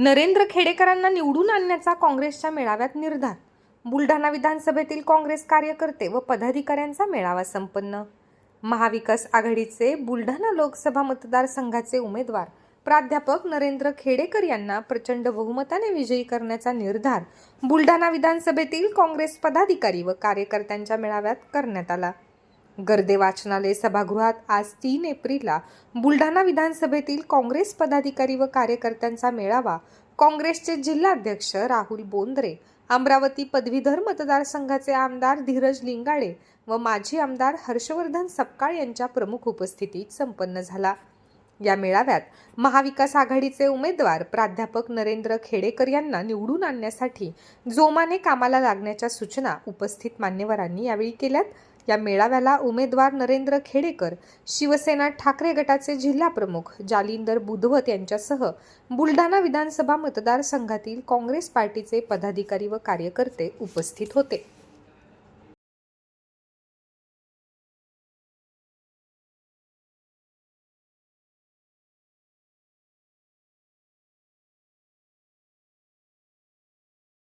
नरेंद्र खेडेकरांना निवडून आणण्याचा काँग्रेसच्या मेळाव्यात निर्धार. बुलढाणा विधानसभेतील काँग्रेस कार्यकर्ते व पदाधिकाऱ्यांचा मेळावा संपन्न. महाविकास आघाडीचे बुलढाणा लोकसभा मतदारसंघाचे उमेदवार प्राध्यापक नरेंद्र खेडेकर यांना प्रचंड बहुमताने विजयी करण्याचा निर्धार बुलढाणा विधानसभेतील काँग्रेस पदाधिकारी व कार्यकर्त्यांच्या मेळाव्यात करण्यात आला. गर्दे वाचनालय सभागृहात आज तीन एप्रिलला बुलढाणा विधानसभेतील काँग्रेस पदाधिकारी व कार्यकर्त्यांचा मेळावा. काँग्रेसचे जिल्हाध्यक्ष राहुल बोंद्रे अमरावती पदवीधर मतदारसंघाचे आमदार धीरज लिंगाडे व माजी आमदार हर्षवर्धन सपकाळ यांच्या प्रमुख उपस्थितीत संपन्न झाला. या मेळाव्यात महाविकास आघाडीचे उमेदवार प्राध्यापक नरेंद्र खेडेकर यांना निवडून आणण्यासाठी जोमाने कामाला लागण्याच्या सूचना उपस्थित मान्यवरांनी यावेळी केल्यात. या मेळाव्याला उमेदवार नरेंद्र खेडेकर शिवसेना ठाकरे गटाचे जिल्हाप्रमुख जालिंदर बुधवत यांच्यासह बुलढाणा विधानसभा मतदारसंघातील काँग्रेस पार्टीचे पदाधिकारी व कार्यकर्ते उपस्थित होते.